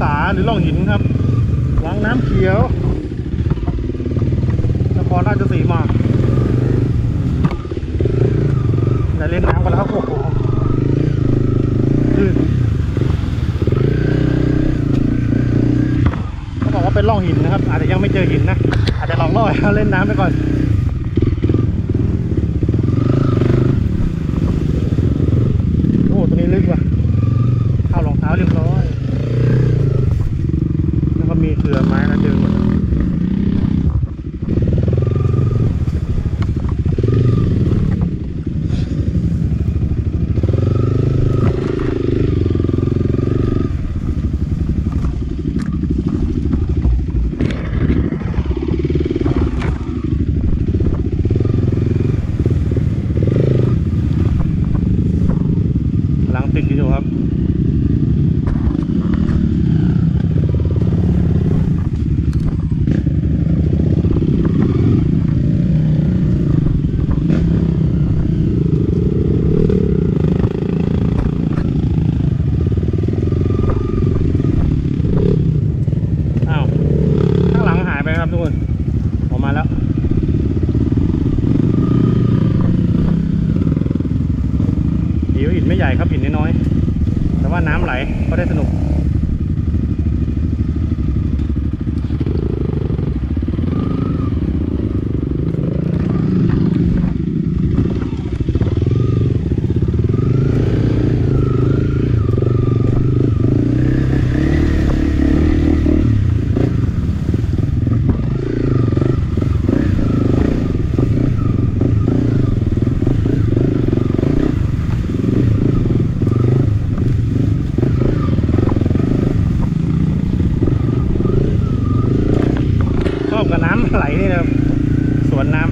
สาหรือล่องหินครับวังน้ำเขียวนครราชสีมาได้เล่นน้ำกันแล้วครับโอ้โหลื่นเขาบอกว่าเป็นร่องหินนะครับ อาจจะยังไม่เจอหินนะ อาจจะลองล่อยเล่นน้ำไปก่อน โอ้ตัวนี้ลึกว่ะเข้ารองเท้าเรียบร้อย แล้วก็มีเครือไม้นะเดินหมดกำลังติดอยู่ครับ อ้าว ข้างหลังหายไปครับทุกคนออกมาแล้ว หิวหินไม่ใหญ่ครับหินน้อยๆแต่ว่าน้ำไหล ก็ได้สนุก ชอบกับน้ำไหลนี่นะครับสวนน้ำ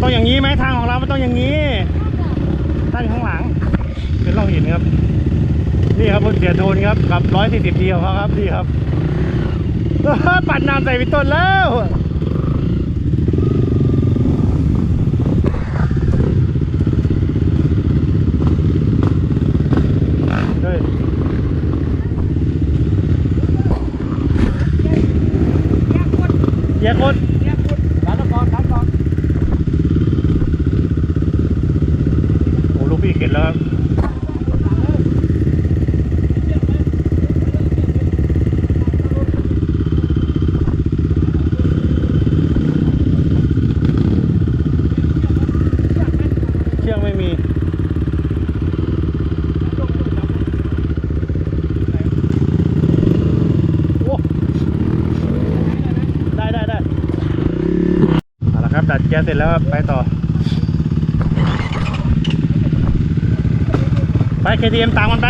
ต้องอย่างนี้ไหมทางของเราไม่ต้องอย่างนี้ตั้งข้างหลัง เป็นร่องหินครับ นี่ครับเสียโทนครับกับร้อย สี่สิบเดียวเขาครับนี่ครับ ปัดน้ำใส่ไปต้นแล้ว เฮ้ย แยกคน เยียกด แยกคนร้านละครร้านละคร โอ้ลูกพี่เข็นแล้วครับเชือกไม่มี โอ้ได้ได้ได้ ตัดแก๊สเสร็จแล้วไปต่อ ไป KTM ตามมันไป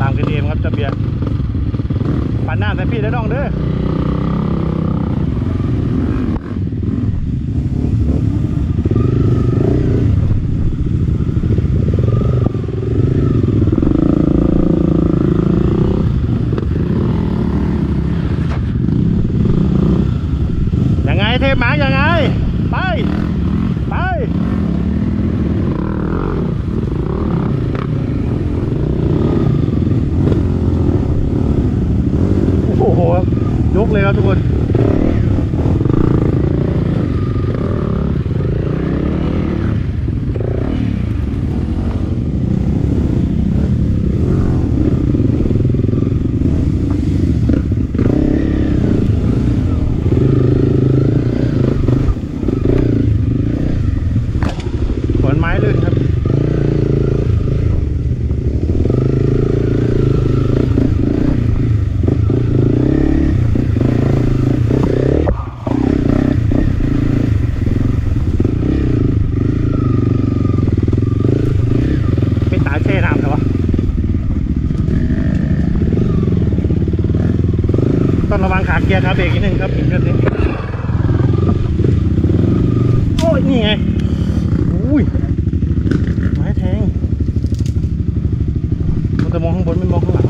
ตาม KTM ครับเจะเบียร์ปันหน้าใส่พี่ได้น้องเด้อ ยังไงเทพหมายังไง ไป ไป โอ้โห ย กเลยครับทุกคน เบรกนิดนึงครับถึงแบบนี้โอ้ยนี่ไงอุ้ยไม้แทงเราจะมองข้างบนไม่มองข้างหลัง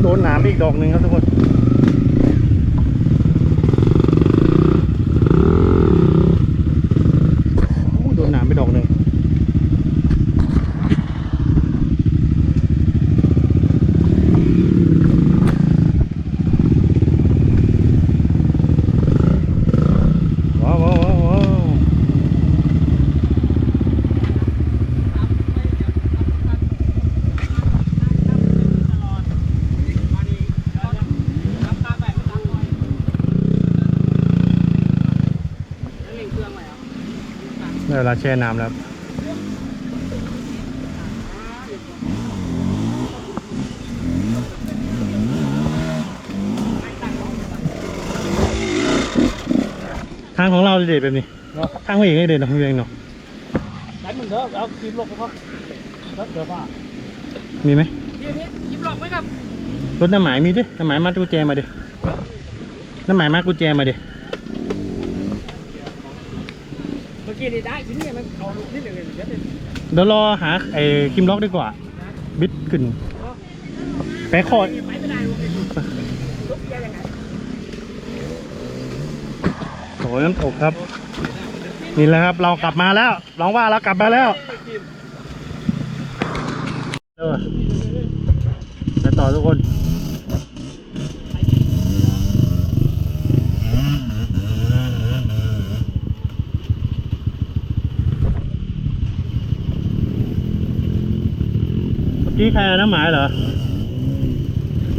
โดนหนามอีกดอกหนึ่งครับทุกคน เวลาแช่น้ำแล้วทางของเราเด็ดแบบนี้ทางผู้หญิงให้เด็ดนะพี่เองเนาะ đánh mình đỡ áo kim lục không rất được à มีไหมนี่นี่ยิบหลอกไหมครับรถน้ำหมายมีดิน้ำหมายมัดกุญแจมาดิน้ำหมายมัดกุญแจมาดิ เมื่อ กี้นี่ได้ชิ้นนี้มันเอาลูกนิดหนึ่งเลยเดี๋ยวเป็นเดี๋ยวรอหาไอ้คิมล็อกดีกว่า บิดขึ้นแปะคอไปไม่ได้ลูกลูกเกียร์ยังไงโอ้ยน้ำตกครับ นี่แหละครับเรากลับมาแล้วลองว่าเรากลับมาแล้วเออไปต่อทุกคน เมื่อกี้ใครน้ำหมายเหรอ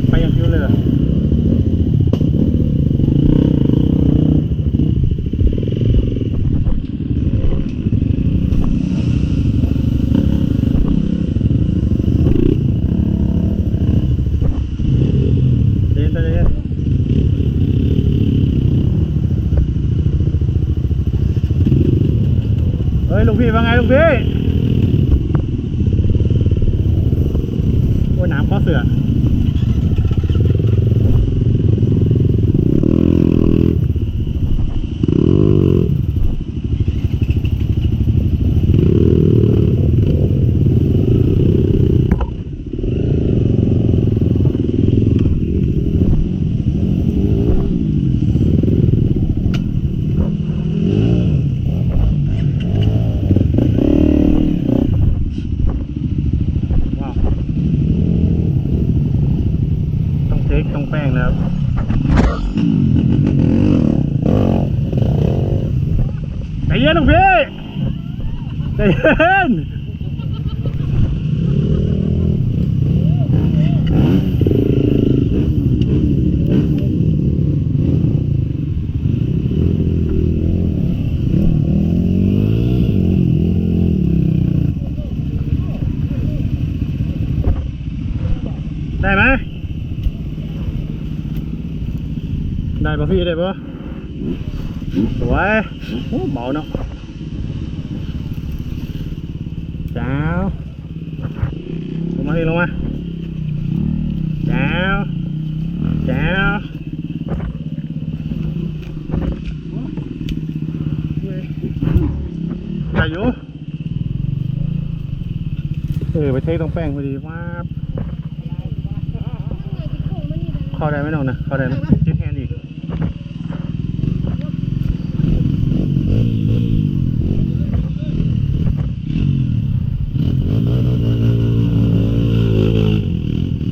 ไปยังคิวเลยเหรอเดินไปเลยเฮ้ยลูกพี่ว่าไงลูกพี่ โอ้ยน้ำข้อเสือว้าว ต้องเทคต้องแป้งนะครับใจเย็นลูกพี่ใจเย็นได้ไหมได้ป่ะพี่ได้ป่ะสวยโอ้เบาเนาะจ้าวลงมาพี่ลงมาจ้าวจ้าว ได้อยู่เออไปเทคตรงแป้งพอดีว้าบเข้าได้ไหมน้องนะเข้าได้ไหมจิ้แฮนอีก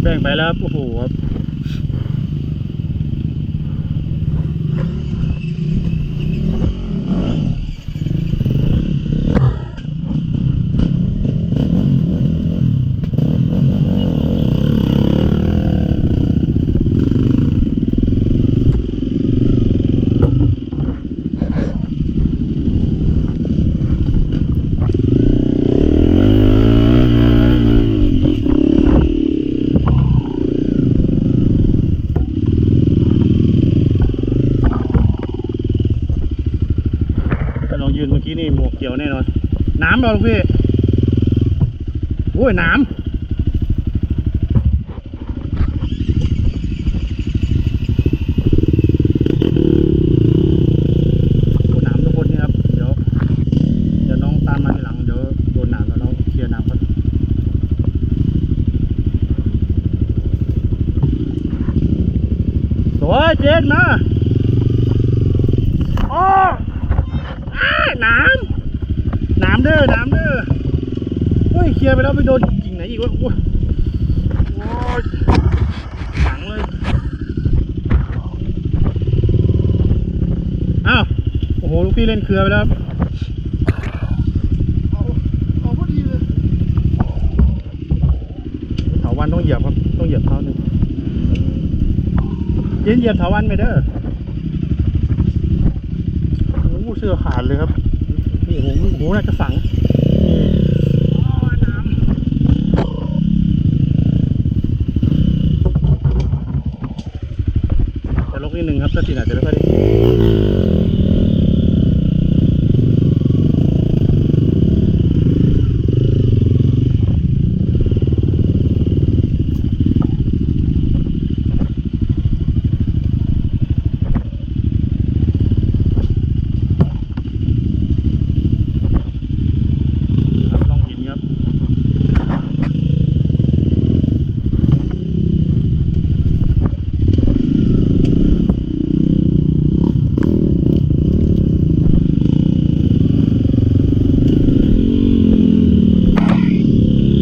แบ่งไปแล้วโอ้โหครับถ้าลองยืนเมื่อกี้นี่หมวกเกี่ยวแน่นอน น้ำเปล่าลูกพี่โอ้ยน้ำอ้น้ำทุกคนนี่ครับ เดี๋ยว เดี๋ยวน้องตามมาทีหลัง เดี๋ยวโดนน้ำแล้วน้องเคลียร์น้ำก่อน ตัวเจนมาโอ้อ้าน้ำน้ำเด้อน้ำเด้อเฮ้ยเคลียร์ไปแล้วไปโดนกิ่งไหนอีกวะโอ้ยโอ้ยหนังเลยอ้าวโอ้โหลูก พี่เล่นเครือไปแล้วครับเอาเอาพอดีเลยเถาวันต้องเหยียบครับ ต้องเหยียบเท้าหนึ่งเย็นเหยียบเถาวันไปเด้อโอ้โหเสื้อขาดเลยครับ นี่โอ้โหโอ้โหน่าจะฝังนี่อ๋อน้ำจะลกนิดนึงครับถ้าทีอาจจะไม่ค่อยได้ครับลองหินครับ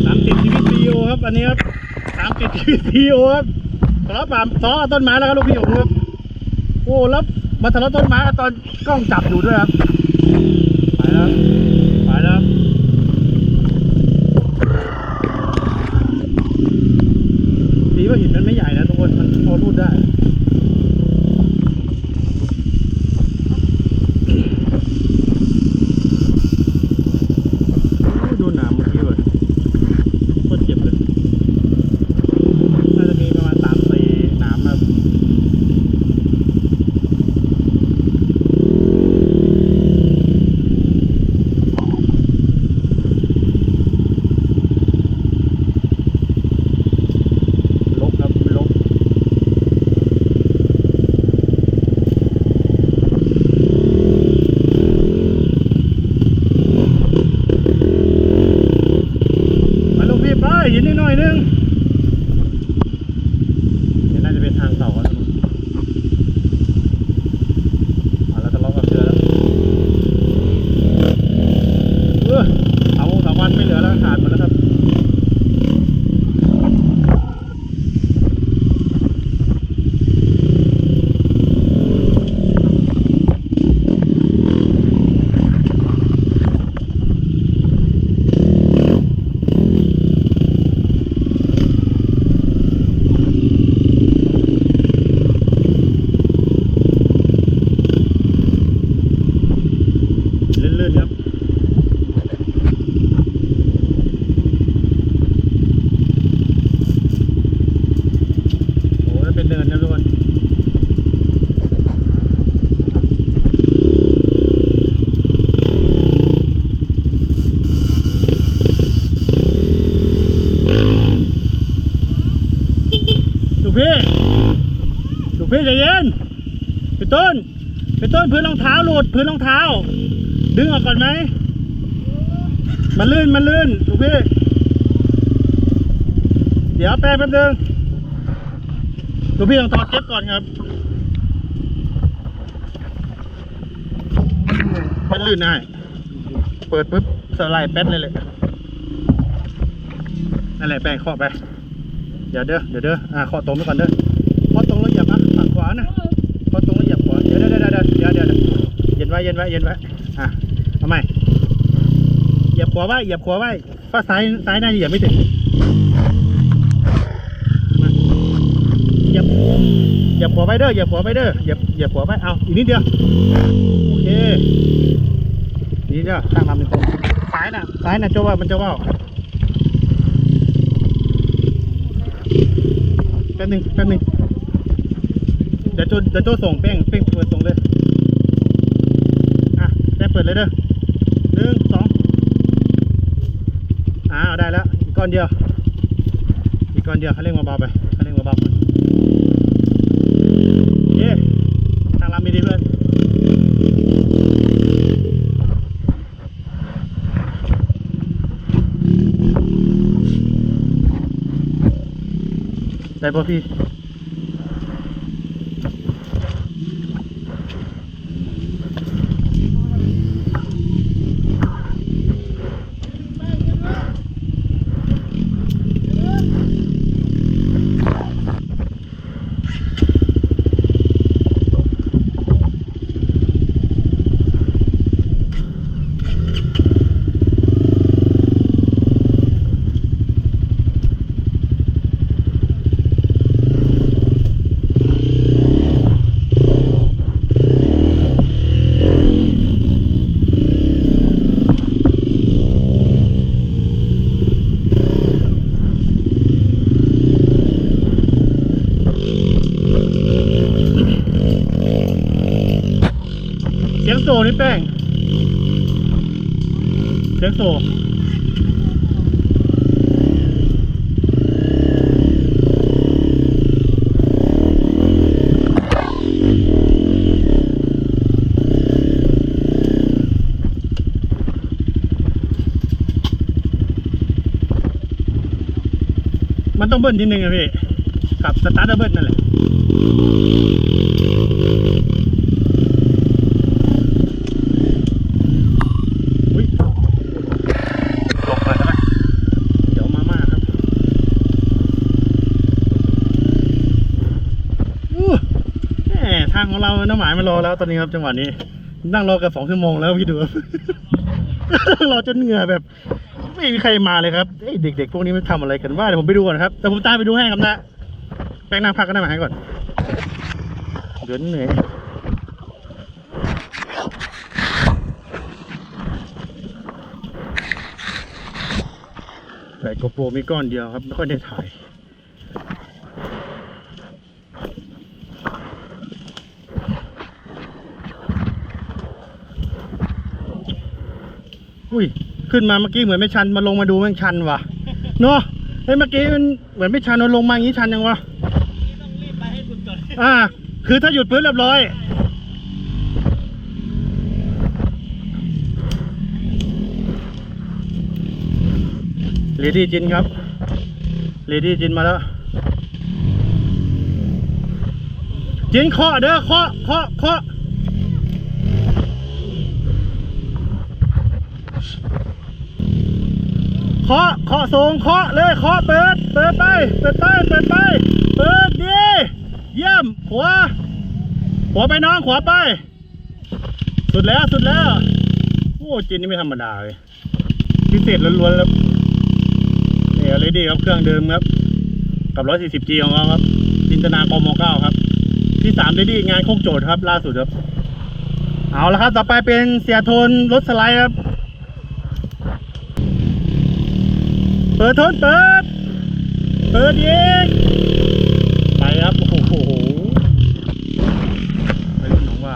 ตามติดชีวิตซีโอครับอันนี้ครับตามติดชีวิตซีโอ ครับทะเลาะปาทะเลาะกับต้นไม้แล้วครับลูกพี่ผมครับโอ้แล้วมาทะเลาะต้นไม้ตอนกล้องจับอยู่ด้วยครับไปแล้ว พี่ใจเย็นพี่ต้นพี่ต้นพื้นรองเท้าหลุดพื้นรองเท้า ดึงออกก่อนไหมมันลื่นมันลื่นลูกพี่เดี๋ยวแป๊บแป๊บนึงลูกพี่ต้องถอดเก็บก่อนครับมันลื่นได้เปิดปุ๊บสไลด์แป๊ดเลยเลยนั่นแหละแป้งเคาะไป เดี๋ยวเด้อเดี๋ยวเด้ออ่าเคาะตรงไปก่อนเด้อ เย็นไว้เย็นไว้อะทำไมเหยียบขวาไว้เหยียบขวาไว้ฟ้าซ้ายซ้ายหน้าเหยียบไม่ถึงเหยียบเหยียบขวาไว้เด้อเหยียบขวาไว้เด้อเหยียบเหยียบขวาไว้เอาอีกนิดเดียวโอเคนี่เดียวข้างลำเป็นตรงซ้ายน่ะซ้ายน่ะเจ้าว่ามันเจ้าว่าแป๊บหนึงแป๊บหนึงเดี๋ยวโจเดี๋ยวโจส่งเป้งเป้งเปิดส่งเลย เปิดเลยเด้อหนึ่งสองอ้าวได้แล้วอีกก้อนเดียว อีกก้อนเดียวเขาเร่งมาเบาๆไปเขาเร่งมาเบาๆก่อนเย้ทางลำมีดีเพื่อนได้ป่ะพี่ โซนี่แป้งเสียงโซมันต้องเบิ้ลทีหนึ่งอะพี่ กับสตาร์ทเบิ้ลนั่นแหละ อุ้ยหลบก่อนนะเดี๋ยวมาม่าครับอู้แหมทางของเราน้ำหมายมารอแล้วตอนนี้ครับจังหวะนี้ นั่งรอกันสองชั่วโมงแล้วพี่ดูรอจนเหงื่อแบบ ไม่มีใครมาเลยครับเด็กๆพวกนี้มันทำอะไรกันว่าเดี๋ยวผมไปดูก่อนครับแต่ผมตามไปดูให้ครับนะแป้งนั่งพักกันได้ไหมให้ก่อนเดี๋ยวเหนื่อยใส่โกโปรมีก้อนเดียวครับไม่ค่อยได้ถ่าย อุ้ยขึ้นมาเมื่อกี้เหมือนไม่ชันมาลงมาดูแมันชันว่ะเนาะเฮ้ยเมื่อกี้มันเหมือนไม่ชันมันลงมาอย่างนี้ชันยังวะต้องรีบไปให้สุดก่อนอ่า คือถ้าหยุดพื้นเรียบร้อยเลดี้จินครับเลดี้จินมาแล้วจินเคาะเด้อเคาะเคาะเคาะ เคาะเคาะส่งเคาะเลยเคาะเปิด เปิดไป เปิดไป เปิดไป เปิดดีเยี่ยมขวาขวาไปน้องขวาไป สุดแล้วสุดแล้วโอ้จินนี่ไม่ธรรมดาเลยพิเศษล้วนๆแล้วเนี่ยเลยดีครับเครื่องเดิมครับ กับ 140G ของเราครับจินตนากม9ครับ ที่3เลยดีงานโคกโจทย์ครับ ล่าสุดครับ เอาละครับ ต่อไปเป็นเสียทนรถสไลด์ครับ ปิดทนเปิด เปิดยิงไปครับ โอ้โหไม่รู้น้องว่า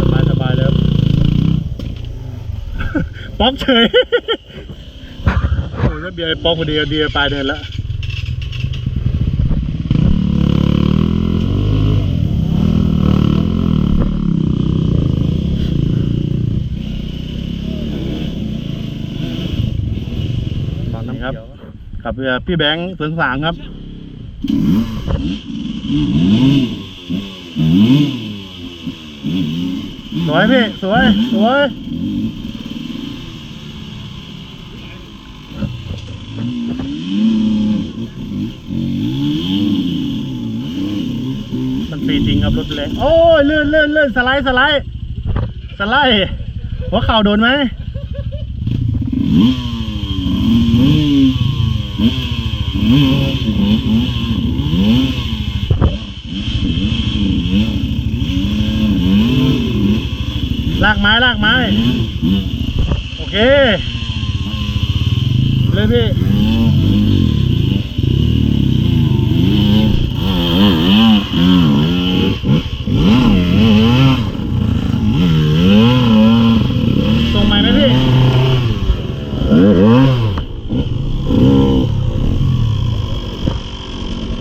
สบายสบายเลยป๊อกเฉย โอ้ยถ้าเบียร์ป๊อกพอดีเบียร์ปลายเดินแล้ว ตอนน้ำครับ กับพี่แบงค์เสืองสางครับ สวยพี่ สวย สวยมันฟรีจริงครับรถเลยโอ้ยลื่นลื่นลื่นสไลด์สไลด์สไลด์หัวเข่าโดนไหม ลากไม้ลากไม้ โอเค เลยพี่ ส่งใหม่ไหมพี่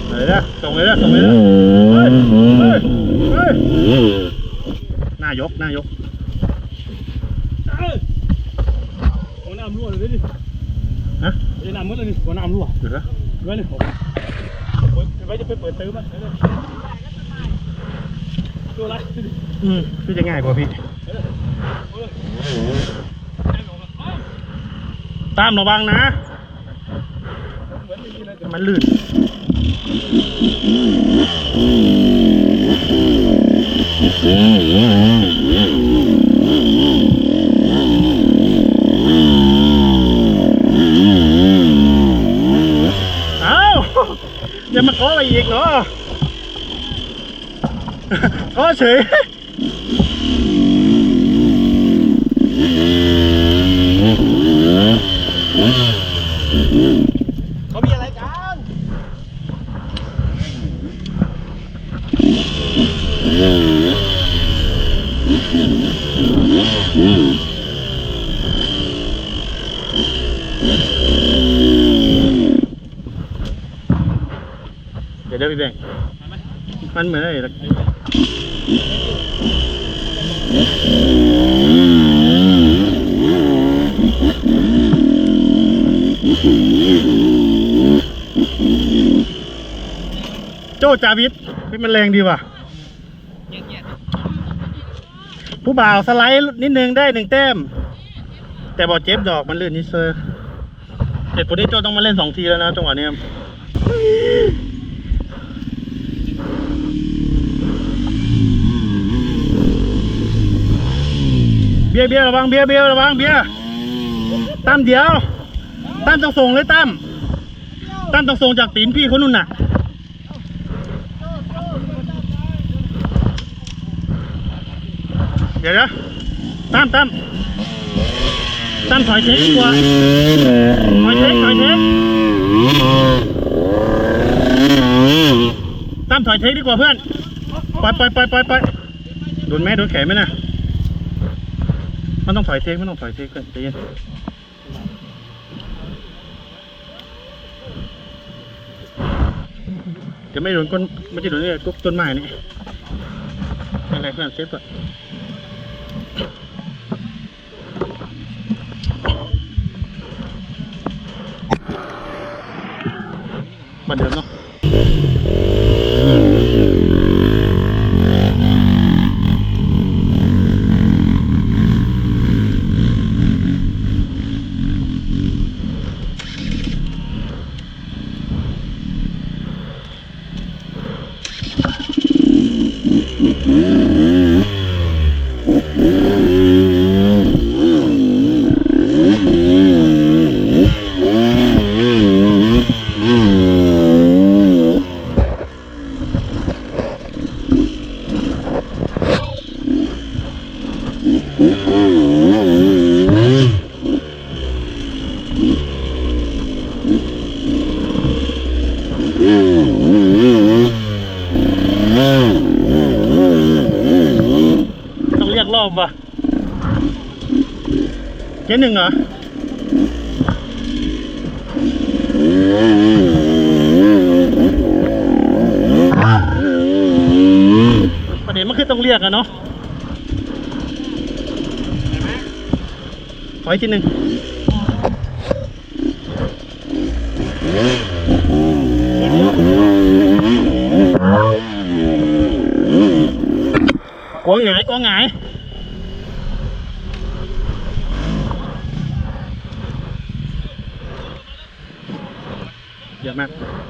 เลยนะส่งเลยนะส่งเลยนะเฮ้ยเฮ้ยเฮ้ยหน้ายกหน้ายก เอ้ยหัวน้ำรั่วเลยดิ ฮะ ไอ้น้ำมันเลยดิหัวน้ำรั่ว เดี๋ยวนะ ไว้เลยผมไว้จะไปเปิดตื้อมั้ยตัวอะไรอืมพี่จะง่ายกว่าพี่ ตามระวังนะ มันลื่นเอ้า อย่ามาขออะไรอีกเหรอ ก็เฉย เขามีอะไรกัน เดี๋ยวเดี๋ยวพี่แบงค์มันเหมือนอะไรล่ะ โจ้จาวิทพี่มันแรงดีว่ะ ผู้บ่าวสไลด์นิดนึงได้หนึ่งแต้ม แต่บอกเจ็บดอกมันลื่นนิดเซอร์เหตุผลที่โจ้ต้องมาเล่นสองทีแล้วนะจังหวะนี้เบียเบียระวังเบียเบียระวังเบียตั้มเดียวตั้มต้องส่งเลยตั้มตั้มต้องส่งจากตีนพี่คนนู้นน่ะ เดี๋ยวนะตั้มตั้มตั้มถอยเทคดีกว่าถอยเทคถอยเทคตั้มถอยเทคดีกว่าเพื่อนปล่อยปล่อยปล่อยปล่อยปล่อยโดนแม่โดนแขนไหมนะมันต้องถอยเทคไม่ต้องถอยเทคเพื่อนใจเย็นจะไม่โดนก้นไม่ใช่โดนนี่กุ๊กต้นไม้นี่อะไรเพื่อนเซฟก่อน เหมือนเดิมเนาะต้องเรียกรอบว่ะเจ๊หนึ่ งเหรอประเด็นมันคือต้องเรียกอะเนาะขออีกทีหนึ่งกลัวหงายกลัวหงาย เ